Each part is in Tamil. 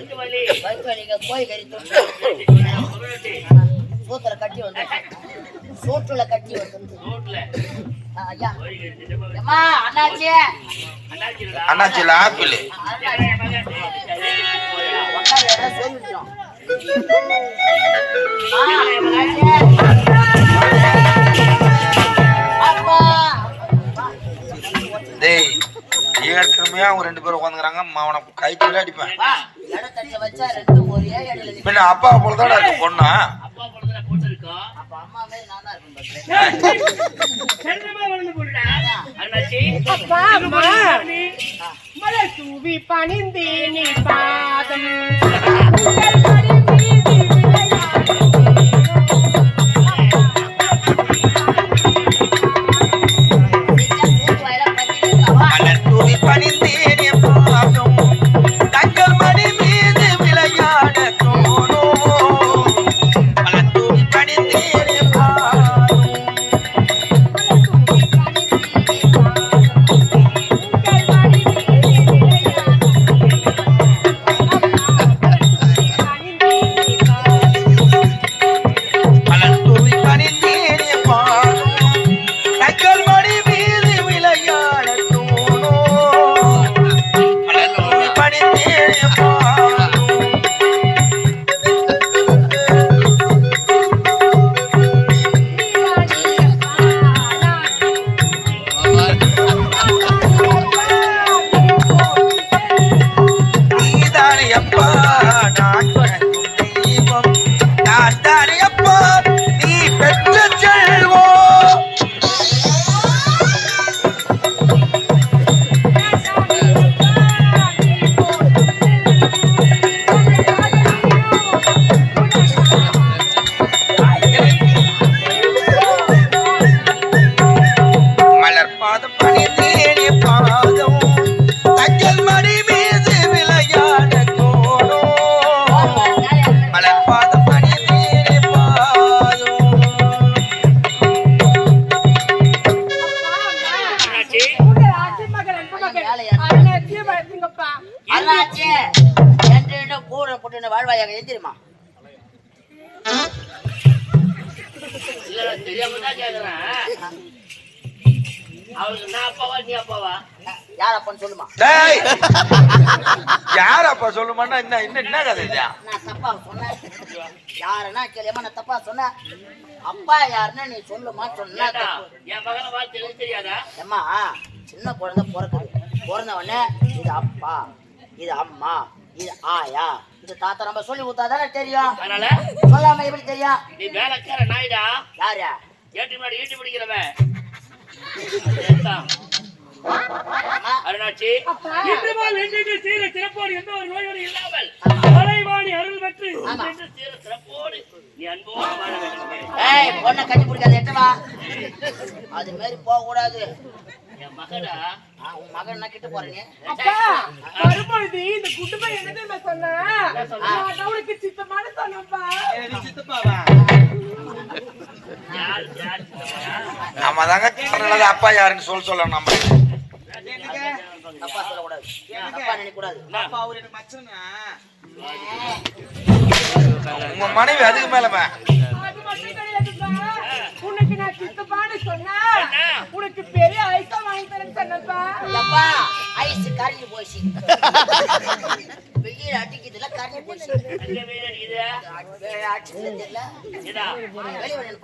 வயிற்று வலி வயிற்று வலிங்க கறி சூத்துல கட்டி வந்து சூட்டுல கட்டி வந்து அவங்க ரெண்டு பேரும் உட்காந்துக்கிறாங்க. அவனை கைத்துல அடிப்பேன். பின்ன அப்பா போலதான் இருக்கு பொண்ணா. அப்பா பொழுதுல போட்டிருக்கோம். நான் டேய்! யார் அப்பா சொல்லுமான்னா என்ன என்ன என்ன கதை இது? நான் தப்பா சொன்னேன். யாருன்னா கேளியம்மா நான் தப்பா சொன்னேன். அப்பா யாருன்னா நீ சொல்லுமா சொன்னா என் மகனை பார்த்து எனக்கு தெரியாதா? அம்மா சின்ன குழந்தை பிறக்குது. பிறந்த உடனே இது அப்பா இது அம்மா இது ஆயா. இது தாத்தா நம்ம சொல்லி கொடுத்தாதானே தெரியும். அதனால? சொல்லாம எப்படி தெரியும்? நீ வேலைக்கார நாயிடா. யாரு? ஏட்டு முன்னாடி ஈட்டு பிடிக்கிறவன். சரிதான். அம்மா அருணாச்சி. இன்று போல் என்றென்று சீர சிறப்போடு எந்த ஒரு நோயோடு இல்லாமல் ஆமா. மலைவாணி அருள் பெற்று ஆமா. என்றென்று சீர சிறப்போடு நீ அன்போடு வாழ வேண்டும். ஏய் பொண்ணை கட்டி பிடிக்காது எட்டவா அது மாதிரி போக கூடாது. என் உன் மகன் என்ன கிட்ட போறீங்க அப்பா வரும்பொழுது இந்த குடும்பம் என்ன தெரியுமா சொன்னா? நான் அவளுக்கு சித்தமான சொன்னப்பா யார் யார் சின்னவனா? நம்ம தாங்க அப்பா யாருன்னு சொல்ல சொல்ல நம்ம. தப்பா சொல்லக்கூடாது. தப்பா நினைக்க கூடாது உங்க மனைவி அதுக்கு மேலமே உனக்கு நான் சித்தப்பான்னு சொன்னா? உனக்கு பெரிய ஐசா வாங்கி தரேன்னு சொன்னப்பா. எப்பா ஐஸ் கரைஞ்சு போச்சு. வெயில் அடிக்குதுல கரைஞ்சு போச்சு. வெளியே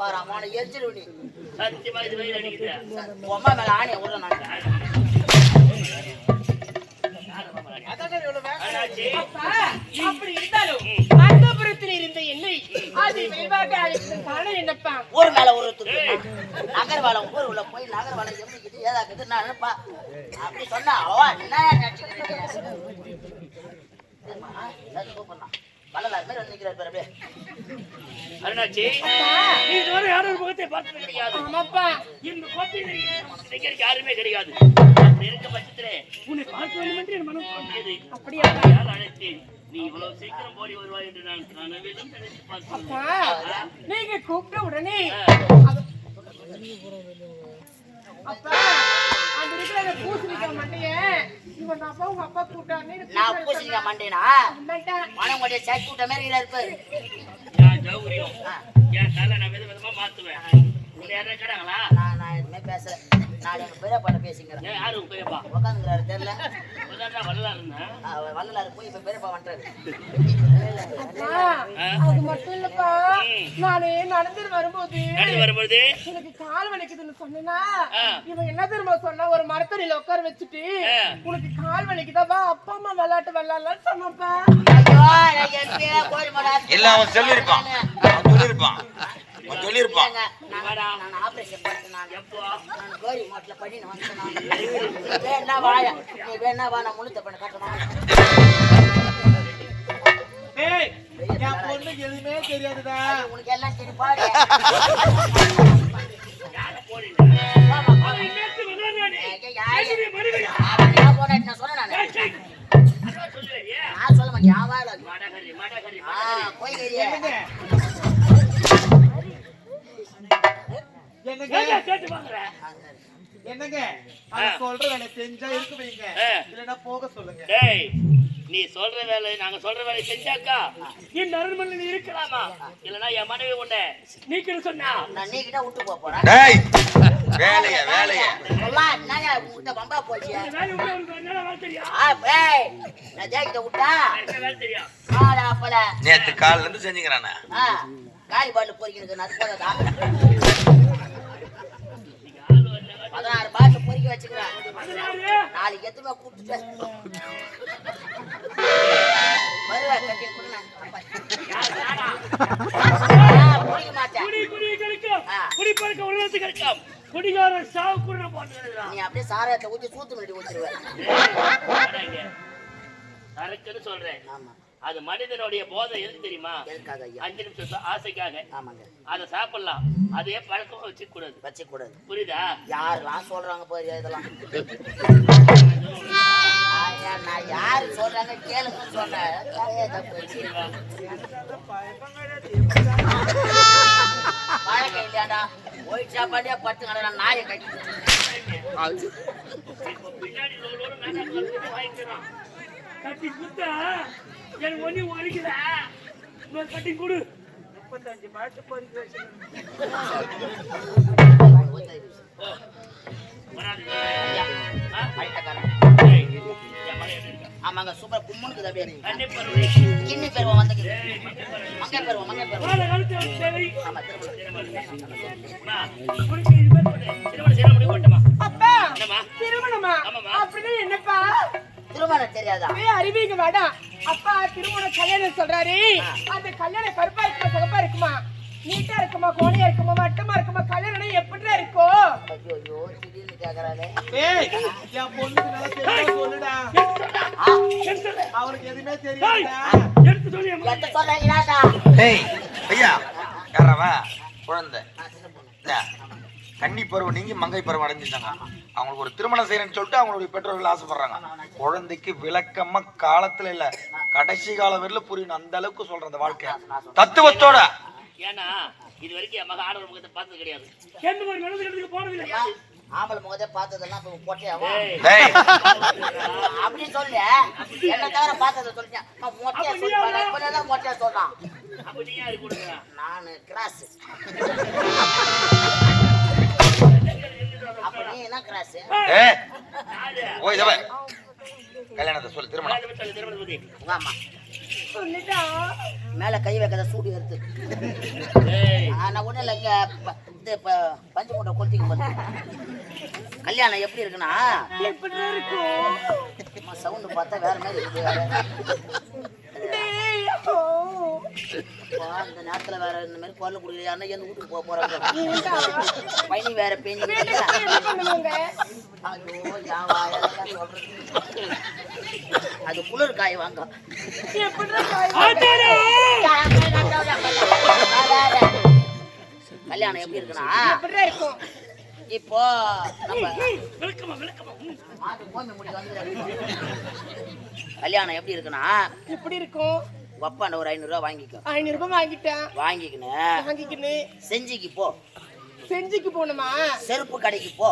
பாரு அவனை எரிச்சிரு நீ சத்தியமா இது வெயில் அடிக்குது. அம்மா மேல ஆணியை விடுறேன் நான் ஊர் மேல ஒரு நகர்வாலம் ஊர் உள்ள போய் நகர்வாலம் எம்பிக்கிட்டு ஏதாக்குது நான் நினைப்பா அப்படி சொன்னா அவ என்ன அருணாச்சி, நீ இதுவரை யாரோட முகத்தை பார்த்தது கிடையாது. ஆமாப்பா. இந்த கோட்டையிலே யாருமே கிடையாது. இருக்க பட்சத்திலே உன்னை பார்க்க வேண்டும் என்று என் மனம் தோன்றியது. அப்படியா? யார் அழைத்தேன். நான் அப்பா நீங்க கூப்பிட்ட உடனே அது- அப்பா அந்த இருக்கிற அந்த பூசணிக்காய் மண்டைய. இவன் அப்பா உங்க அப்பா கூட்டான்னு நான் பூசணிக்கா மண்டேனா? மனம் கொண்டே சட்டி விட்ட மாதிரி இருப்பாரு என் சௌகரியம் என் தலை நான் வித விதமா மாத்துவேன். உன்னை யாரா கேட்டாங்களா? நான் நான் எதுவுமே பேசல. நான் எங்க பெரியப்பாட்ட பேசிக்கிறேன். ஏன் யாரு உங்க பெரியப்பா? உட்காந்துக்கிறாரு தெரியல. இப்பதான் வரலா இருந்தேன் அவர் வள்ளலாரு போய் இப்ப பெரியப்பா வந்துட்டாரு அது மட்டும் இல்லப்பா. நானே நடந்து வரும்போது நடந்து வரும்போது? எனக்கு கால் வலிக்குதுன்னு சொன்னேன்னா ஆ. இவன் என்ன தெரியுமா சொன்னா? ஒரு மரத்தடியில உட்கார வச்சுட்டு. உனக்கு கால் வலிக்குதாப்பா அப்பா அம்மா விளையாட்டு விளையாடலாம்னு சொன்னப்பா ஐயோ எனக்கு எப்பயே சொல்லியிருப்பான். நான் ஆபரேஷன் பண்ணிட்டு நான். எப்போ? நான் கோழி மாட்டுல பண்ணி நான். நீ வேணா வாயா நீ வேணா வா நான் முழுத்த பண்ண கட்டணும் எதுவுமே தெரியாதுடா. உனக்கு எல்லாம் சரி பாரு நான் சொன்னேன் நானு. அதான் சொல்லுறியே. நான் சொல்ல மாட்டேன். போய். என்னங்க? என்னங்க ஏன்டா கேட்டு வாங்குற? என்னங்க? அவன் சொல்ற வேலை செஞ்சா இருக்க வைங்க. ஆ. இல்லைன்னா போக சொல்லுங்க. டேய், நீ சொல்ற வேலை நாங்க சொல்ற வேலை செஞ்சாக்கா? இந்த அரண்மனையில் நீ இருக்கலாமா? இல்லனா என் மனைவி உன்னை நீக்கணும் சொன்னா? நான் நீக்கிட்ட விட்டு போப் போறேன். டேய் வேலைய வேலைய? சொல்லா, என்னங்க உன்கிட்ட வம்பா போச்சு? இந்த வேலை உள்ள உனக்கு என்ன வேலை தெரியும் ஆ, ஏய், நான் ஜெயிக்கிட்ட விட்டா, என்ன வேலை தெரியும் ஆளா அப்பல. நேத்து கால்ல இருந்து செஞ்சுக்கிறானே. ஆ, காலி பாட்டில் பொறிக்கிறது அதுக்காக தான். பதினாறு பாட்டில் பொறிக்க வச்சுக்கிறேன். நாளைக்கு எத்தனை கூப்பிட்டு வருவேன் கட்டி கொடுங்க பிடிக்க மாட்டேன். குடி குடி கிடைக்கும் ஆ. குடி பழக்க உலகத்து கிடைக்கும் குடிகார சாவு கூட போட்டு நீ அப்படியே சாராயத்தை ஊற்றி சூத்து முன்னாடி ஊற்றிடுவேன் சொல்றேன். ஆமா. அது மனிதனுடைய போதை எதுக்கு தெரியுமா? அஞ்சு நிமிஷம் ஆசைக்காக. ஆமாங்க. அதை சாப்பிடலாம். அதே பழக்கமா வச்சுக்க கூடாது வச்சுக்க கூடாது புரியுதா? யாரெல்லாம் சொல்றாங்க பாரு இதெல்லாம்? நான் யாரு சொல்றாங்க தப்பு. பழக்கம் இல்லையாடா? ஒயிட் சாப்பாடியா பத்து கடை நாயை கட்டி. பின்னாடி கட்டி குத்தா எனக்கு ஒண்ணு வலிக்குதா இன்னொரு கட்டி கொடு. முப்பத்தஞ்சு பாட்டு பொறுக்கி? ஆமாங்க சூப்பர் கண்டிப்பா ஒரு கிண்ணி பெருவம் வந்துக்குது மங்கை பெருவம் மங்கை பெருவம். ஆமா. திருமணம்? திருமணமா. அப்படின்னு என்னப்பா? திருமணம் தெரியாதா? அப்படியே அறிவிங்க வேண்டாம் அப்பா திருமணம் கல்யாணம் சொல்றாரு. அந்த கல்யாணம் கருப்பா இருக்குமா சிவப்பா இருக்குமா? நீட்டா இருக்குமா கோணையா இருக்குமா வட்டமா இருக்குமா கல்யாணம் எப்படிதான் இருக்கும் ஐயோ ஐயோ திடீர்னு கேக்குறாளே ஏய் என் பொண்ணுக்கு நல்லா தெரியும் சொல்லுடா. அவனுக்கு எடுத்து சொல்லி அம்மா. எத்த சொல்றீங்களாடா டேய் ஐயா யாரவா? குழந்தை. கன்னி பருவம் நீங்க மங்கை பருவம் அடைஞ்சிட்டாங்க அவங்களுக்கு ஒரு திருமணம் செய்யறேன்னு சொல்லிட்டு அவங்களுடைய பெற்றோர்கள் ஆசைப்படுறாங்க. குழந்தைக்கு விளக்கமா காலத்துல இல்ல. கடைசி காலம் வரல புரியணும். அந்த அளவுக்கு சொல்ற அந்த வாழ்க்கை தத்துவத்தோட. ஏன்னா இது வரைக்கும் என் மகன் ஆடவர் முகத்தை பார்த்தது கிடையாது. ஆம்பளை முகத்தை பார்த்ததெல்லாம் இப்ப டேய். அப்படி சொல்லு. என்ன தவிர பார்த்ததை சொல்லிட்டேன். மொட்டையா சொல்லிட்டான் இப்பதான் மொட்டையா சொல்றான்? அப்ப நீ யாரு கொடுக்குறா நானு கிராஸ். அப்ப நீ என்ன கிராஸ்? ஏ கல்யாணத்தை சொல்லு திருமணம். உங்க அம்மா. சொல்லிட்டா மேல கை வைக்காத சூடு எடுத்து. நான் ஒண்ணும் இல்லை இங்க ப- இது ப- பஞ்சு மூட்டை கொளுத்திக்க பாரு. கல்யாணம் எப்படி இருக்குன்னா? சவுண்டு பார்த்தா வேற மாதிரி இருக்கு. அப்பா, இந்த நேரத்துல வேற இந்த மாதிரி குரல் குடிக்கிற அண்ணன் எந்த வீட்டுக்கு போக போறாங்க? பனி வேற பெஞ்சு ஐயோ அது குளிர் காய் வாங்க! கல்யாணம் எப்படி இருக்குன்னா இப்போ நம்ம கல்யாணம் எப்படி இருக்குன்னா எப்படி இருக்கும்? உங்க அப்பாண்ட ஒரு ஐநூறு ரூபா வாங்கிக்கோ. ஐநூறு ரூபாய் வாங்கிட்டேன். வாங்கிக்கின்னு வாங்கிக்கின்னு செஞ்சிக்கு போ. செஞ்சுக்கு போகணுமா? செருப்பு கடைக்கு போ.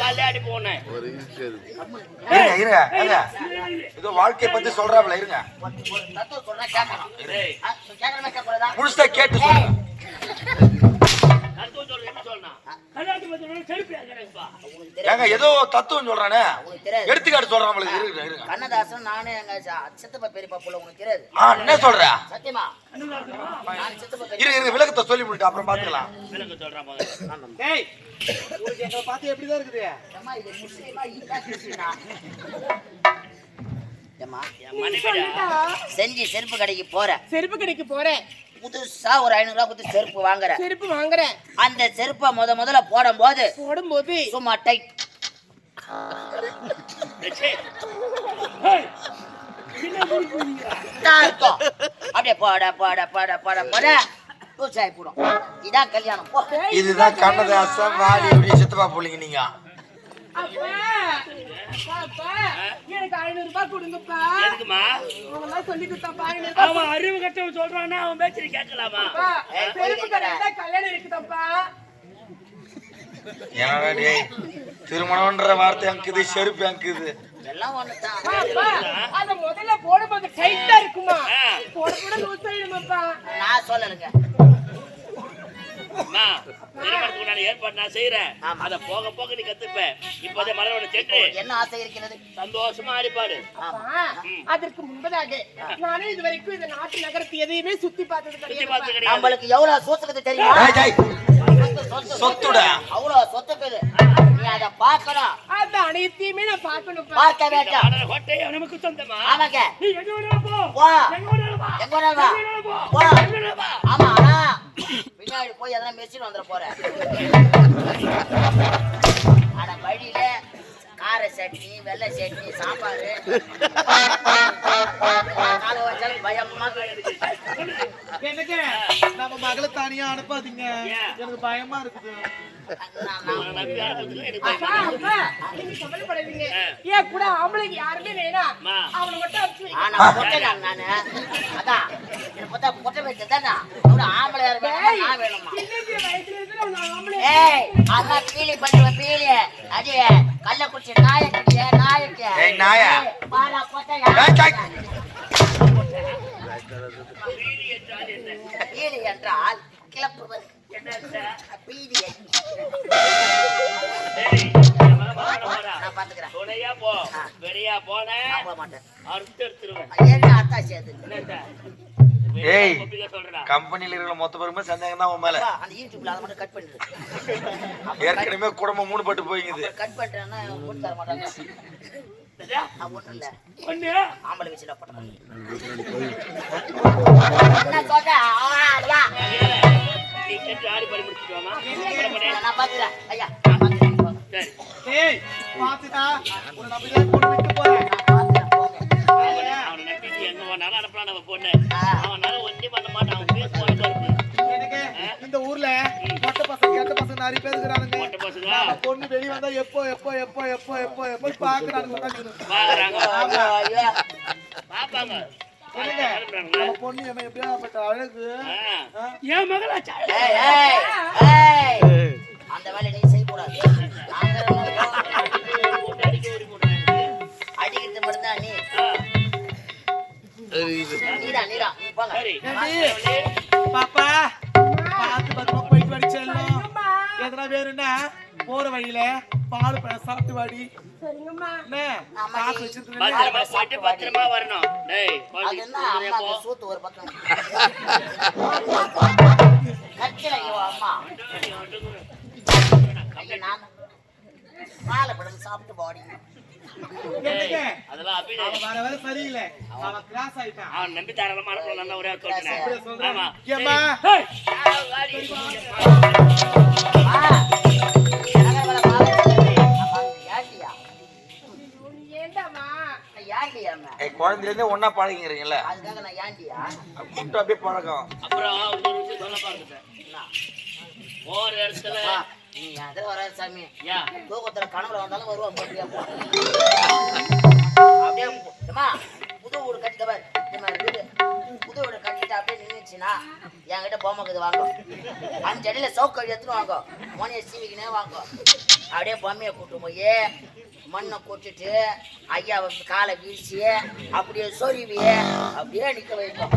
பல்லாடி போனேன். இருங்க. இருங்க இருங்க ஏதோ வாழ்க்கைய பத்தி சொல்றாப்ல இருங்க. தத்துவம் சொல்றேன் கேட்கணும் கேட்டு சொல்லுங்க தத்துவம் சொல்றேன் என்ன சொல்லணும் கல்யாணத்துக்கு பத்தி சொல்லணும், செருப்பு ஏற்கனவேப்பா. உனக்கு தெரியாது. ஏங்க ஏதோ தத்துவம் சொல்றானே. எடுத்துக்காட்டு சொல்றாங்களே இருங்க இருங்க. கண்ணதாசன் நானு எங்க சித்தப்பா பெரியப்பா புள்ள உனக்கு தெரியாது. ஆ என்ன சொல்ற? சத்தியமா? இருங்க இருங்க விளக்கத்தை சொல்லி முடிட்டு அப்புறம் பாத்துக்கலாம். விளக்கு சொல்றேன் பார்த்து எப்படிதான் இருக்குது. செஞ்சு செருப்பு கடைக்கு போற செருப்பு கடைக்கு போறேன். புதுசா ஒரு ஐநூறு ரூபாய் கொடுத்து செருப்பு வாங்குற செருப்பு வாங்குறேன். அந்த செருப்பை முத முதல்ல போடும் போது போடும்போது சும்மா டைட் அப்படியே போட போட போட போட போட. லூசாகி போடும். இதான் கல்யாணம். இதுதான் கண்ணதாசன் இப்படி சித்தப்பா பிள்ளைங்க நீங்க. எனக்கு ஐநூறு ரூபாய் கொடுங்கப்பா. எதுக்குமா? அவங்களாம் சொல்லி கொடுத்தாப்பா ஐநூறு ரூபாய் அவன் அறிவு கட்டவன் சொல்றான்னா அவன் பேச்சு கேட்கலாமா? கடையில கல்யாணம் இருக்குதாப்பா? என்னடா டேய் திருமணம்ன்ற வார்த்தை அங்குது செருப்பு அங்குது. எல்லாம் ஒண்ணுதான். அத முதல்ல போடும்போது டைட்டா இருக்குமா. போட போட லூஸ் ஆயிடுமாப்பா. நான் சொல்லலைங்க. அம்மா, திருமணத்துக்கு உண்டான ஏற்பாடு நான் செய்யறேன். அத போக போக நீ கத்துப்ப. இப்போதே சென்று. என்ன ஆசை இருக்கிறது? சந்தோஷமா ஆடிப்பாடு. அதற்கு முன்பதாக நானும் இது வரைக்கும் இந்த நாட்டு நகரத்தை எதையுமே சுத்தி பார்த்தது கிடையாது. நம்மளுக்கு எவ்வளவு சொத்துக்குது தெரியுமா? சொத்துடா. அவ்வளவு சொத்துக்குது நீ அதை பார்க்கணும் அந்த அனைத்தையுமே நான் பார்க்கணும்ப்பா. பார்க்க வேண்டாம். நமக்கு சொந்தமா? ஆமாங்க. நீ எங்க வேணாலும் போ. வேணாலும் வேணாலும் போ. ஆமா ஆனா பின்னாடி போய் எதனா மெஷின் வந்துட போற. ஆனா வழியில கார சட்னி வெள்ளை சட்னி சாம்பார். காலை வச்சாலும் பயமா நம்ம மகளை தனியா அனுப்பாதீங்க? எனக்கு பயமா இருக்குது. அவனை எனக்கு. ஏன் கூட யாருமே வேணாம். அவனை மட்டும் பொட்டை நான் நானு? அதான் என்ன பார்த்தா பொட்டை வச்சு தானே அவரு ஆம்பளை யாரு வேணுமா? ஏய், நான் வேணுமா அவனை ஏய் அதான் பீலி பண்ணுவேன் பீலி. அடி கள்ளக்குறிச்சி நாயக்கிய நாயக்கிய ஏய், நாயா. பாரா பொட்டையா மகனை போறா. நான் பாத்துக்கிறேன் துணையா போ. வெளியா போன? ஏய். கம்பெனில இருக்கிற மொத்த பேருமே சந்தேகம் தான் உன் மேல. அந்த யூடியூப்ல அதை மட்டும் கட் பண்ணிடு. ஏற்கனவே குடும்பம் மூணு பட்டு போயிங்குது கட் தர மாட்டாங்க. அவனை நம்பிட்டு எங்க வேணாலும் அனுப்பலாம் நம்ம பொண்ணு. அவனால ஒண்ணும் பண்ண மாட்டான். அவன் பேசுவான் பசங்க. நம்ம பொண்ணு வெளிய வந்தா எப்போ எப்போ எப்போ எப்போ எப்போ எப்போ பாக்குறாங்க. பொண்ணு என்ன எப்படியாப்பட்ட அழகு? மகளாச்சா? அந்த வேலையை நீ செய்யக்கூடாது. அடிக்கிறது மட்டும்தான் நீ. நீதான்? பாப்பா. வேணும்னா போற வழியில பால் பழம் சாப்பிட்டு வாடி. பத்திரமா வரணும். சூத்து ஒரு பக்கம். கட்சியில இவ அம்மா. ஐயா, நான் பாலை பழம் சாப்பிட்டு பாடி. அவன் வர வர சரியில்லை. அவன் கிராஸ் ஆயிட்டான். அவன் நம்பி தாராளமா அனுப்பலாம். நல்லா ஒரே சொல்றேன். குழந்தையில இருந்தே ஒன்னா பழகிங்கிறீங்கல்ல அதுக்காக நான் யாண்டியா கூப்பிட்டு அப்படியே பழக்கம். அப்புறம் போற இடத்துல வா, நீ அதில் வராது சாமி. ஏன் தூக்கத்துல கனவுல வந்தாலும் வருவான் அப்படியே போ. அப்படியே போ. அம்மா புது வீடு கட்டி தபார் இந்த மாதிரி வீடு. புது வீடு கட்டிட்டு அப்படியே நின்றுச்சுன்னா என்கிட்ட பொம்மைக்குது வாங்க. அஞ்சு அடியில் சவுக்கடி எடுத்துன்னு வாங்க. மொனையை சீவிக்கினே வாங்க. அப்படியே பொம்மையை கூட்டு போய் மண்ணை கொட்டிட்டு ஐயா வந்து காலை வீழ்ச்சி அப்படியே சொருவி அப்படியே நிற்க வைக்கும்